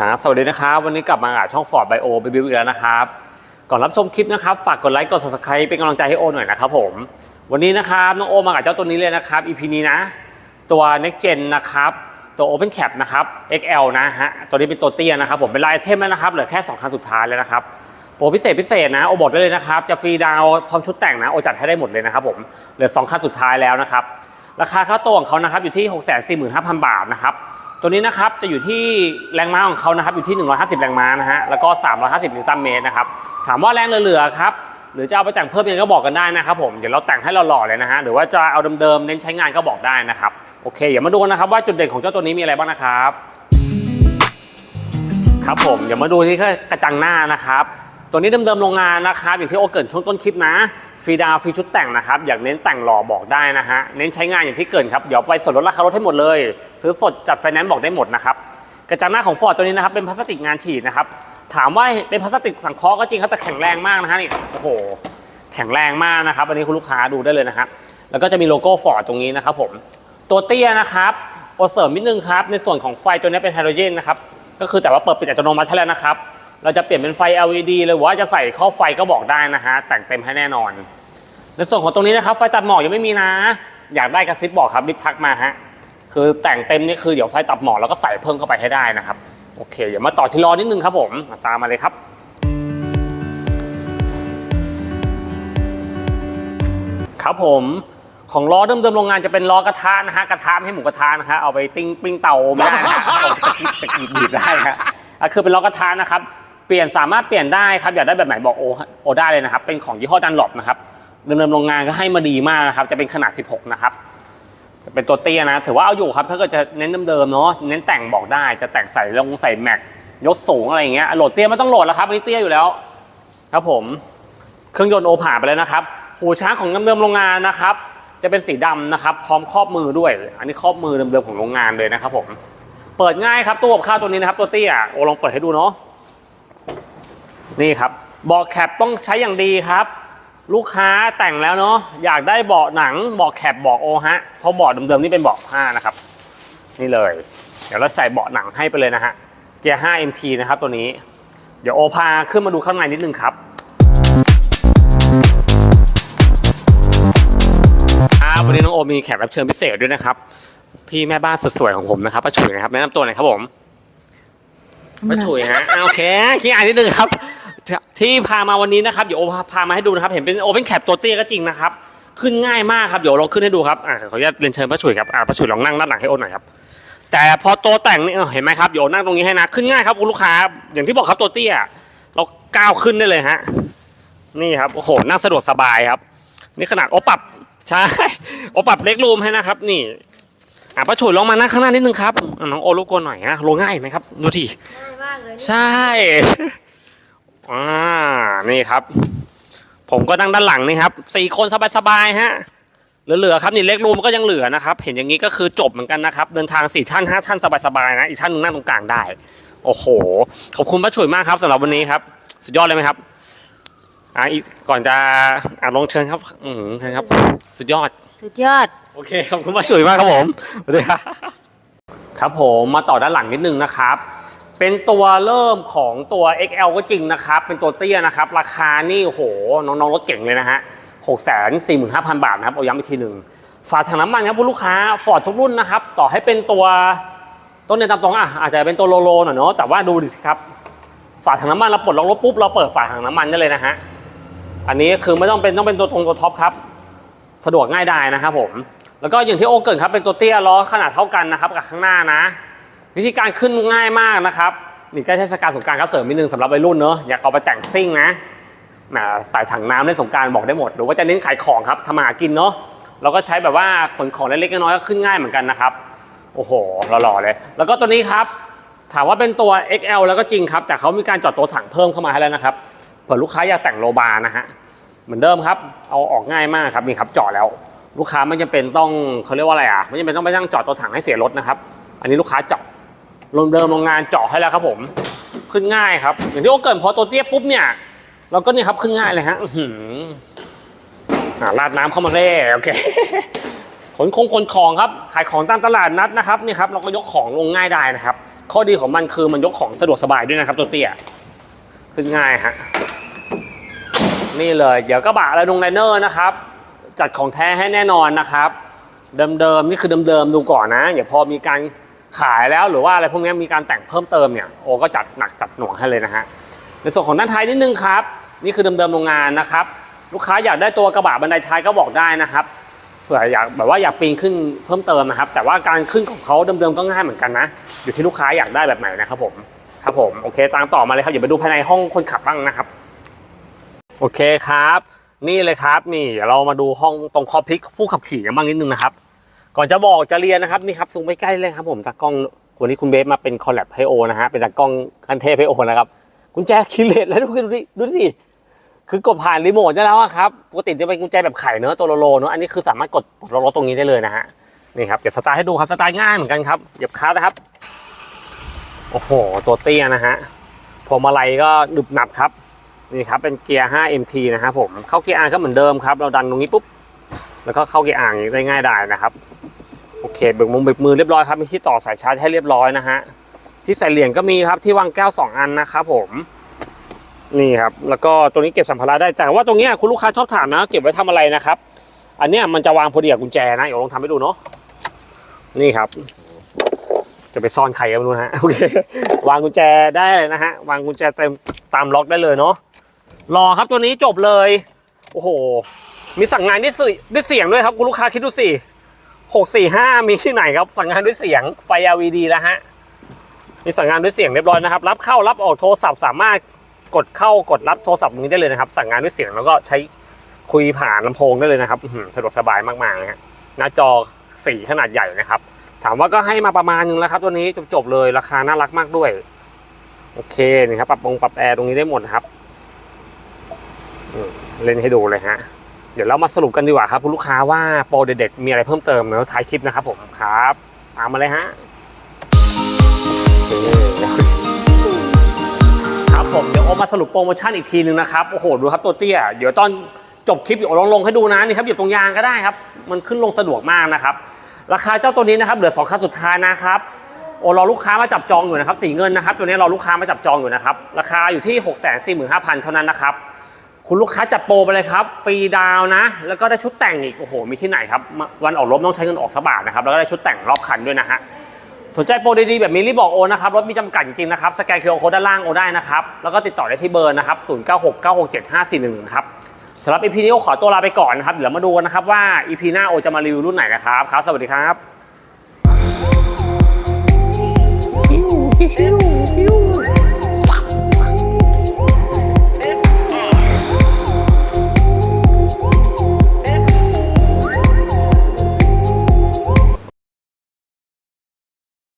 ครับสวัสดีนะครับ วันนี้กลับมากับช่อง Ford Bio ไปบิวอีกแล้วนะครับ ก่อนรับชมคลิปนะครับ ฝากกดไลค์กด subscribe เป็นกำลังใจให้โอหน่อยนะครับผม วันนี้นะครับน้องโอมากับเจ้าตัวนี้เลยนะครับ EP นี้นะ ตัว Next Gen นะครับตัว Open Cap นะครับ XL นะฮะตัวนี้เป็นตัวเตี้ยนะครับ ผมเป็นลายเทมแล้วนะครับเหลือแค่ 2คันสุดท้ายแล้วนะครับโปรพิเศษพิเศษนะโอบอกได้เลยนะครับ จะฟรีดาวพร้อมชุดแต่งนะโอจัดให้ได้หมดเลยนะครับผมเหลือ2คันสุดท้ายแล้วนะครับราคาค่าตัวของเขานะครับอยู่ที่ 645,000 บาทนะครับ ตัวนี้นะครับจะอยู่ที่แรงม้าของเขานะครับอยู่ที่ 150 แรงม้านะฮะแล้วก็ 350 นิวตันเมตรนะครับถามว่าแรงเหลือๆครับหรือจะเอาไปแต่งเพิ่มยังก็บอกกันได้นะครับผมเดี๋ยวเราแต่งให้เราหล่อเลยนะฮะหรือว่าจะเอาเดิมๆเน้นใช้งานก็บอกได้นะครับโอเคเดี๋ยวมาดูนนะครับว่าจุดเด่นของเจ้าตัวนี้มีอะไรบ้างนะครับ ครับผมเดี๋ยวมาดูที่กระจังหน้านะครับ ตัวนี้เดิมๆโรงงานนะครับ อย่างที่โอเกินช่วงต้นคลิปนะฟรีดาวฟรีชุดแต่งนะครับ อยากเน้นแต่งหล่อบอกได้นะฮะ เน้นใช้งานอย่างที่เกินครับ เดี๋ยวไปส่วนลดราคารถให้หมดเลย ซื้อสดจัดไฟแนนซ์บอกได้หมดนะครับ กระจังหน้าของฟอร์ดตัวนี้นะครับ เป็นพลาสติกงานฉีดนะครับ ถามว่าเป็นพลาสติกสังเคราะห์ก็จริงครับ แต่แข็งแรงมากนะฮะนี่ โอ้โห แข็งแรงมากนะครับ อันนี้คุณลูกค้าดูได้เลยนะครับ แล้วก็จะมีโลโก้ฟอร์ดตรงนี้นะครับผม ตัวเตี้ยนะครับโอเสริมนิดนึงครับ ในส่วนของไฟตัวนี้เป็นไฮโดรเจนนะครับ ก็คือแต่ว่าเปิดปิดอัตโนมัติให้แล้วนะครับ เราจะเปลี่ยนเป็นไฟ LED เลยหรือว่าจะใส่ข้อไฟก็บอกได้นะฮะแต่งเต็มให้แน่นอน ในส่วนของตรงนี้นะครับไฟตัดหมอกยังไม่มีนะ อยากได้กระซิบบอกครับรีบทักมาฮะคือแต่งเต็มนี่คือเดี๋ยวไฟตัดหมอกแล้วก็ใส่เพิ่มเข้าไปให้ได้นะครับโอเคเดี๋ยวมาต่อที่ล้อนิดนึงครับผมมาตามมาเลยครับครับผมของล้อเดิมๆโรงงานจะเป็นล้อกระทะนะฮะกระทะไม่ให้หมูกระทะนะฮะเอาไปติ้งปิ้งเตาไม่ได้นะฮะเอาตะกิดตะกีบบีบได้ฮะคือเป็นล้อกระทะนะครับ ปลี่ยนสามารถเปลี่ยนได้ครับอยากได้แบบไหนบอกโอโอได้เลยนะครับ เป็นของยี่ห้อดันหลบนะครับเดิมๆโรงงานก็ให้มาดีมากนะครับ จะเป็นขนาด 16 นะครับจะเป็นตัวเตี้ยนะ ถือว่าเอาอยู่ครับ ถ้าเกิดจะเน้นเดิมๆเนาะเน้นแต่งบอกได้จะแต่งใส่ลงใส่แม็กยกสูงอะไรอย่างเงี้ยโหลดเตี้ยไม่ต้องโหลดแล้วครับอันนี้เตี้ยอยู่แล้ว ครับผมเครื่องยนต์โอผ่าไปแล้วนะครับหูช้างของเดิมๆโรงงานนะครับ จะเป็นสีดำนะครับ พร้อมครอบมือด้วย อันนี้ครอบมือเดิมๆของโรงงานเลยนะครับผมเปิดง่ายครับตู้กับข้าวตัวนี้นะครับ ตัวเตี้ยโอลองเปิดให้ดูเนาะ นี่ครับเบาะแคปต้องใช้อย่างดีครับ ลูกค้าแต่งแล้วเนาะอยากได้เบาะหนังเบาะแคปเบาะโอฮะเพราะเบาะเดิมๆนี่เป็นเบาะผ้านะครับ นี่เลย เดี๋ยวเราใส่เบาะหนังให้ไปเลยนะฮะเกียร์ 5 MT นะครับตัวนี้ เดี๋ยวโอพาขึ้นมาดูข้างในนิดนึงครับครับวันนี้น้องโอมีแขกรับเชิญพิเศษด้วยนะครับ พี่แม่บ้านสวยๆของผมนะครับป้าฉุยนะครับแนะนำตัวหน่อยครับผม ป้าฉุยฮะอ่าโอเคขี้อายนิดนึงครับ ที่พามาวันนี้นะครับเดี๋ยวโอพามาให้ดูนะครับ เห็นเป็นโอเป็นแคปตัวเตี้ยก็จริงนะครับ ขึ้นง่ายมากครับเดี๋ยวลองขึ้นให้ดูครับอ่าขออนุญาตเรียนเชิญป้าฉุยครับอ่าป้าฉุยลองนั่งด้านหลังให้โอหน่อยครับแต่พอตัวแต่งนี่เห็นไหมครับเดี๋ยวนั่งตรงนี้ให้นะขึ้นง่ายครับคุณลูกค้า อย่างที่บอกครับตัวเตี้ย เราก้าวขึ้นได้เลยฮะนี่ครับโอ้โหนั่งสะดวกสบายครับ นี่ขนาดโอปรับใช่โอปรับเล็กรูมให้นะครับ นี่ อะป้าฉุยลองมานั่งข้างหน้านิดนึงครับอะน้องโอรบกวนหน่อยนะลงง่ายไหมครับ ดูทีง่ายมากเลยใช่อ่านี่ครับ ผมก็นั่งด้านหลังนี่ครับสี่คนสบายๆฮะเหลือๆครับนี่เล็กรูมก็ยังเหลือนะครับ เห็นอย่างนี้ก็คือจบเหมือนกันนะครับ เดินทางสี่ท่านห้าท่านสบายๆนะอีกท่านหนึงนั่งตรงกลางได้ โอ้โหขอบคุณป้าฉุยมากครับสำหรับวันนี้ครับ สุดยอดเลยไหมครับ อ่าอีกก่อนจะอ่าลงเชิญครับ อืมเชิญครับ สุดยอด สุดยอด โอเคขอบคุณป้าฉุยมากครับผมสวัสดีครับครับผมมาต่อด้านหลังนิดนึงนะครับ เป็นตัวเริ่มของตัว XL ก็จริงนะครับ เป็นตัวเตี้ยนะครับ ราคานี่โอ้โหน้องๆรถเก่งเลยนะฮะหกแสนสี่หมื่นห้าพันบาทนะครับเอาย้ำอีกทีหนึ่งฝาถังน้ำมันครับคุณลูกค้าฟอร์ดทุกรุ่นนะครับ ต่อให้เป็นตัวต้นเนี่ยตามตรงอะอาจจะเป็นตัวโลโลหน่อยเนาะแต่ว่าดูดิสิครับฝาถังน้ำมันเราปลดล็อกรถปุ๊บเราเปิดฝาถังน้ำมันได้เลยนะฮะ อันนี้คือไม่ต้องเป็นต้องเป็นตัวตรงตัวท็อปครับ สะดวกง่ายดายนะครับผมแล้วก็อย่างที่โอเกินครับเป็นตัวเตี้ยล้อขนาดเท่ากันนะครับกับข้างหน้านะ วิธีการขึ้นง่ายมากนะครับนี่ใกล้เทศกาลสงการครับเสริมนิดนึงสำหรับวัยรุ่นเนอะอยากเอาไปแต่งซิ่งนะแหมใส่ถังน้ำเล่นสงการบอกได้หมด หรือว่าจะเน้นขายของครับทำมาหากินเนาะเราก็ใช้แบบว่าขนของเล็กๆน้อยๆก็ขึ้นง่ายเหมือนกันนะครับโอ้โหหล่อๆเลย แล้วก็ตัวนี้ครับ ถามว่าเป็นตัว XL แล้วก็จริงครับ แต่เขามีการจอดตัวถังเพิ่มเข้ามาให้แล้วนะครับเผื่อลูกค้าอยากแต่งโลบานะฮะ เหมือนเดิมครับ เอาออกง่ายมากครับนี่ครับจอดแล้ว ลูกค้าไม่จำเป็นต้องเขาเรียกว่าอะไรอะไม่จำเป็นต้องไปนั่งจอดตัวถังให้เสียรถนะครับ อันนี้ลูกค้าเจาะรวมเดิมโรงงานเจาะให้แล้วครับผม ขึ้นง่ายครับ อย่างที่โอเกินพอตัวเตี้ยปุ๊บเนี่ยเราก็เนี่ยครับขึ้นง่ายเลยฮะอื้อหืออ่าราดน้ำเข้ามาเร่โอเคขนคงขนของครับ ขายของตามตลาดนัดนะครับนี่ครับเราก็ยกของลงง่ายได้นะครับ ข้อดีของมันคือมันยกของสะดวกสบายด้วยนะครับตัวเตี้ยขึ้นง่ายฮะ นี่เลย เดี๋ยวกระบะและนงไลเนอร์นะครับ จัดของแท้ให้แน่นอนนะครับ เดิมๆนี่คือเดิมๆดูก่อนนะอย่าพอมีการขายแล้วหรือว่าอะไรพวกนี้มีการแต่งเพิ่มเติมเนี่ยโอก็จัดหนักจัดหน่วงให้เลยนะฮะในส่วนของด้านท้ายนิดนึงครับ นี่คือเดิมๆโรงงานนะครับ ลูกค้าอยากได้ตัวกระบะบันไดท้ายก็บอกได้นะครับเผื่ออยากแบบว่าอยากปีนขึ้นเพิ่มเติมนะครับ แต่ว่าการขึ้นของเขาเดิมๆก็ง่ายเหมือนกันนะ อยู่ที่ลูกค้าอยากได้แบบไหนนะครับผมครับผมโอเคตามต่อมาเลยครับอย่าไปดูภายในห้องคนขับบ้างนะครับ โอเคครับ นี่เลยครับนี่เดี๋ยวเรามาดูห้องตรงคอพิกผู้ขับขี่กันบ้างนิดนึงนะครับ ก่อนจะบอกจะเรียนนะครับนี่ครับซูมไปใกล้เลยครับผมตากล้องวันนี้คุณเบสมาเป็นคอลแลบให้โอนะฮะเป็นตากล้องคันเทพให้โอนะครับกุญแจคิเลตแล้วดูดิดูสิคือกดผ่านรีโมทได้แล้วครับปกติจะเป็นกุญแจแบบไขเนอะตัวโลๆเนอะอันนี้คือสามารถกดปลดล็อกตรงนี้ได้เลยนะฮะนี่ครับเดี๋ยวสตาร์ทให้ดูครับสตาร์ทง่ายเหมือนกันครับเหยียบคลัตช์นะครับโอ้โหตัวเตี้ยนะฮะพวงมาลัยก็หนึบหนับครับ นี่ครับเป็นเกียร์ 5MT นะครับผมเข้าเกียร์ R ก็เหมือนเดิมครับ เราดันตรงนี้ปุ๊บ แล้วก็เข้าเกียร์ R อย่างนี้ได้ง่ายได้นะครับโอเคเบิกมุมเบิกมือเรียบร้อยครับมีที่ต่อสายชาร์จให้เรียบร้อยนะฮะที่ใส่เหรียญก็มีครับที่วางแก้ว 2 อันนะครับผมนี่ครับแล้วก็ตรงนี้เก็บสัมภาระได้แต่ว่าตรงนี้คุณลูกค้าชอบถามนะ เก็บไว้ทำอะไรนะครับ อันเนี้ยมันจะวางพอดีกับกุญแจนะเดี๋ยวลองทำให้ดูเนาะนี่ครับ จะไปซ่อนใครก็ไม่รู้นะฮะโอเควางกุญแจได้เลยนะฮะวางกุญแจเต็มตามล็อกได้เลยเนาะ รอครับตัวนี้จบเลย โอ้โห มีสั่งงานด้วยเสียด้วยเสียงด้วยครับคุณลูกค้าคิดดูสิหกสี่ห้ามีที่ไหนครับ สั่งงานด้วยเสียงไฟ LED แล้วฮะมีสั่งงานด้วยเสียงเรียบร้อยนะครับ รับเข้ารับออกโทรศัพท์สามารถกดเข้ากดรับโทรศัพท์ตรงนี้ได้เลยนะครับ สั่งงานด้วยเสียงแล้วก็ใช้คุยผ่านลำโพงได้เลยนะครับสะดวกสบายมากๆนะฮะหน้าจอสีขนาดใหญ่นะครับ ถามว่าก็ให้มาประมาณนึงแล้วครับ ตัวนี้จบๆเลยราคาน่ารักมากด้วย โอเคนี่ครับปรับปรงปรับแอร์ตรงนี้ได้หมดนะครับ เล่นให้ดูเลยฮะ เดี๋ยวเรามาสรุปกันดีกว่าครับคุณลูกค้าว่าโปรเด็ดๆมีอะไรเพิ่มเติมแล้วท้ายคลิปนะครับผมครับตามมาเลยฮะครับผมเดี๋ยวเอามาสรุปโปรโมชั่นอีกทีนึงนะครับโอ้โหดูครับตัวเตี้ยเดี๋ยวตอนจบคลิปเดี๋ยวลองลงให้ดูนะนี่ครับอยู่ตรงยางก็ได้ครับ มันขึ้นลงสะดวกมากนะครับ ราคาเจ้าตัวนี้นะครับเหลือสองคันสุดท้ายนะครับโอ้รอลูกค้ามาจับจองอยู่นะครับสีเงินนะครับ ตัวนี้รอลูกค้ามาจับจองอยู่นะครับ ราคาอยู่ที่ 6 4 5 0 0 0 เท่านั้นนะครับ คุณลูกค้าจัดโปรไปเลยครับฟรีดาวน์นะ แล้วก็ได้ชุดแต่งอีกโอ้โหมีที่ไหนครับ วันออกรถต้องใช้เงินออกสบาทนะครับแล้วก็ได้ชุดแต่งรอบคันด้วยนะฮะสนใจโปรดีๆแบบนี้รีบบอกโอนะครับรถมีจำกัดจริงนะครับสแกนเคอร์โคด้านล่างโอได้นะครับแล้วก็ติดต่อได้ที่เบอร์นะครับ0969675411ครับสำหรับ EP นี้โอขอตัวลาไปก่อนนะครับเดี๋ยวมาดูกันนะครับว่า EP หน้าโอจะมารีวิวรุ่นไหนนะครับครับสวัสดีครับ